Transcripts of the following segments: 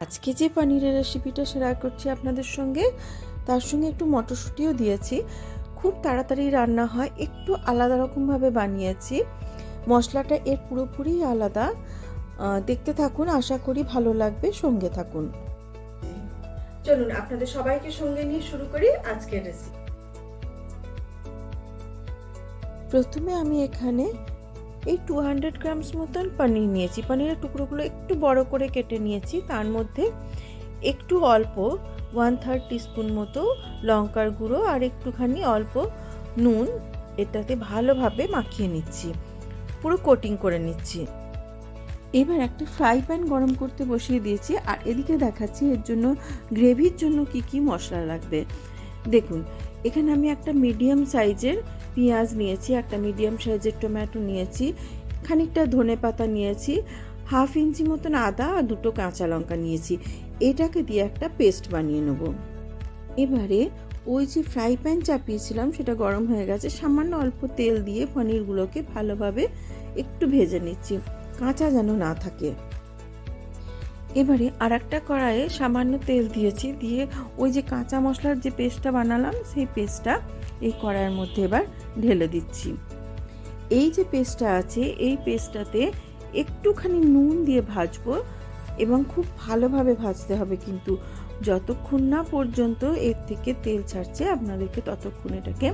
আজকে যে পানিরের রেসিপিটা শেয়ার করছি আপনাদের সঙ্গে, তার সঙ্গে একটু মটরশুঁটিও দিয়েছি। খুব তাড়াতাড়ি রান্না হয়, একটু আলাদা রকমভাবে বানিয়েছি। মশলাটা এর পুরোপুরি আলাদা। দেখতে থাকুন, আশা করি ভালো লাগবে, সঙ্গে থাকুন। চলুন, আপনাদের সবাইকে সঙ্গে নিয়ে শুরু করি আজকের রেসিপি প্রথমে আমি এখানে এই টু হান্ড্রেড গ্রামস মতন পনির নিয়েছি। পনিরের টুকরোগুলো একটু বড় করে কেটে নিয়েছি। তার মধ্যে একটু অল্প ওয়ান থার্ড টিস্পুন মতো লঙ্কার গুঁড়ো আর একটুখানি অল্প নুন এটাতে ভালোভাবে মাখিয়ে নিচ্ছি। পুরো কোটিং করে নিচ্ছি। এবার একটা ফ্রাই প্যান গরম করতে বসিয়ে দিয়েছি আর এদিকে দেখাচ্ছি এর জন্য গ্রেভির জন্য কি কি মশলা লাগবে। দেখুন, এখানে আমি একটা মিডিয়াম সাইজের পেঁয়াজ নিয়েছি, একটা মিডিয়াম সাইজের টমেটো নিয়েছি, খানিকটা ধনে পাতা নিয়েছি হাফ ইঞ্চি মতন আদা আর দুটো কাঁচা লঙ্কা নিয়েছি। এটাকে দিয়ে একটা পেস্ট বানিয়ে নেব। এবারে ওই যে ফ্রাই প্যান চাপিয়েছিলাম, সেটা গরম হয়ে গেছে, সামান্য অল্প তেল দিয়ে পনিরগুলোকে ভালোভাবে একটু ভেজে নিচ্ছি, কাঁচা যেন না থাকে। এবারে আর একটা কড়াইয়ে সামান্য তেল দিয়েছি, দিয়ে ওই যে কাঁচা মশলার যে পেস্টটা বানালাম, সেই পেস্টটা এই কড়াইয়ের মধ্যে এবার ঢেলে দিচ্ছি। এই যে পেস্টটা আছে, এই পেস্টটাতে একটুখানি নুন দিয়ে ভাজবো এবং খুব ভালোভাবে ভাজতে হবে কিন্তু যতক্ষণ না পর্যন্ত এর থেকে তেল ছাড়ছে, আপনাদেরকে ততক্ষণ এটাকে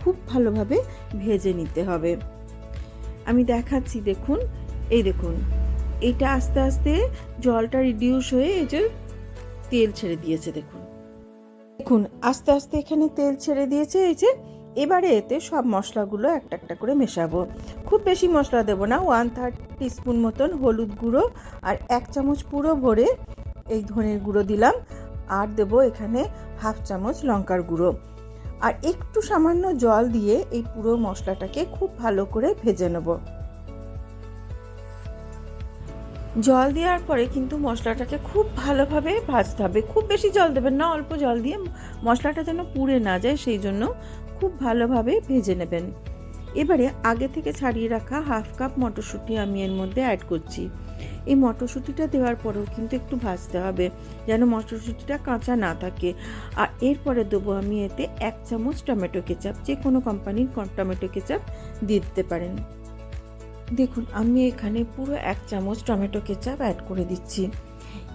খুব ভালোভাবে ভেজে নিতে হবে। আমি দেখাচ্ছি, দেখুন, এই দেখুন। এটা আস্তে আস্তে জলটা রিডিউস হয়ে এই যে তেল ছেড়ে দিয়েছে, দেখুন। দেখুন, আস্তে আস্তে এখানে তেল ছেড়ে দিয়েছে, এই যে এবারে এতে সব মশলাগুলো একটা একটা করে মেশাবো। খুব বেশি মশলা দেবো না ওয়ান থার্ড টিস্পুন মতন হলুদ গুঁড়ো আর এক চামচ পুরো ভরে এই ধনের গুঁড়ো দিলাম। আর দেবো এখানে হাফ চামচ লঙ্কার গুঁড়ো। আর একটু সামান্য জল দিয়ে এই পুরো মশলাটাকে খুব ভালো করে ভেজে নেব। জল দেওয়ার পরে কিন্তু মশলাটাকে খুব ভালোভাবে ভাজতে হবে। খুব বেশি জল দেবেন না, অল্প জল দিয়ে মশলাটা যেন পুড়ে না যায়, সেই জন্য খুব ভালোভাবে ভেজে নেবেন। এবারে আগে থেকে ছাড়িয়ে রাখা হাফ কাপ মটরশুঁটি আমি এর মধ্যে অ্যাড করছি। এই মটরশুঁটিটা দেওয়ার পরেও কিন্তু একটু ভাজতে হবে, যেন মটরশুঁটিটা কাঁচা না থাকে। আর এরপরে দেবো আমি এতে এক চামচ টমেটো কেচাপ যে কোনো কোম্পানির টমেটো কেচাপ দিয়ে দিতে পারেন। দেখুন, আমি এখানে পুরো এক চামচ টমেটো কেচাপ অ্যাড করে দিচ্ছি।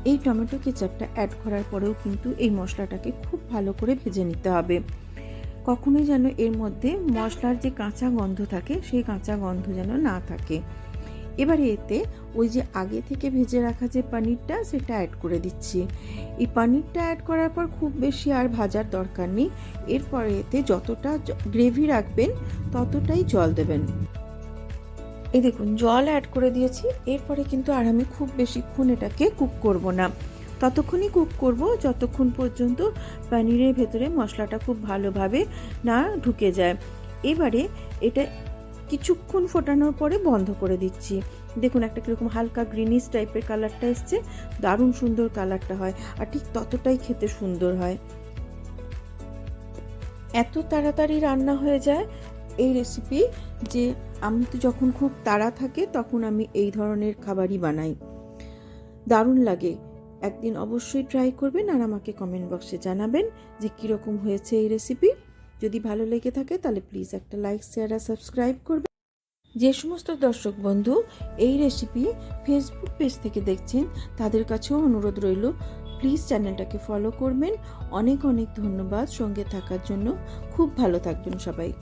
এই টমেটো কেচাপটা অ্যাড করার পরেও কিন্তু এই মশলাটাকে খুব ভালো করে ভেজে নিতে হবে। কখনোই যেন এর মধ্যে মশলার যে কাঁচা গন্ধ থাকে, সেই কাঁচা গন্ধ যেন না থাকে। এবারে এতে ওই যে আগে থেকে ভেজে রাখা যে পনিরটা, সেটা অ্যাড করে দিচ্ছি। এই পনিরটা অ্যাড করার পর খুব বেশি আর ভাজার দরকার নেই। এরপরে এতে যতটা গ্রেভি রাখবেন, ততটাই জল দেবেন। এই দেখুন, জল অ্যাড করে দিয়েছি। এরপরে কিন্তু আর আমি খুব বেশিক্ষণ এটাকে কুক করব না। ততক্ষণই কুক করব, যতক্ষণ পর্যন্ত পনিরের ভেতরে মশলাটা খুব ভালোভাবে না ঢুকে যায়। এবারে এটা কিছুক্ষণ ফোটানোর পরে বন্ধ করে দিচ্ছি। দেখুন, একটা কীরকম হালকা গ্রিনিশ টাইপের কালারটা এসছে। দারুণ সুন্দর কালারটা হয় আর ঠিক ততটাই খেতে সুন্দর হয়। এত তাড়াতাড়ি রান্না হয়ে যায় এই রেসিপি যে আমি তো যখন খুব তাড়া থাকে তখন আমি এই ধরনের খাবারই বানাই। দারুণ লাগে। একদিন অবশ্যই ট্রাই করবেন আর আমাকে কমেন্ট বক্সে জানাবেন যে কীরকম হয়েছে এই রেসিপি যদি ভালো লেগে থাকে তাহলে প্লিজ একটা লাইক শেয়ার আর সাবস্ক্রাইব করবেন। যে সমস্ত দর্শক বন্ধু এই রেসিপি ফেসবুক পেজ থেকে দেখছেন তাদের কাছেও অনুরোধ রইল। প্লিজ চ্যানেলটাকে ফলো করবেন। অনেক অনেক ধন্যবাদ সঙ্গে থাকার জন্য। খুব ভালো থাকবেন সবাই।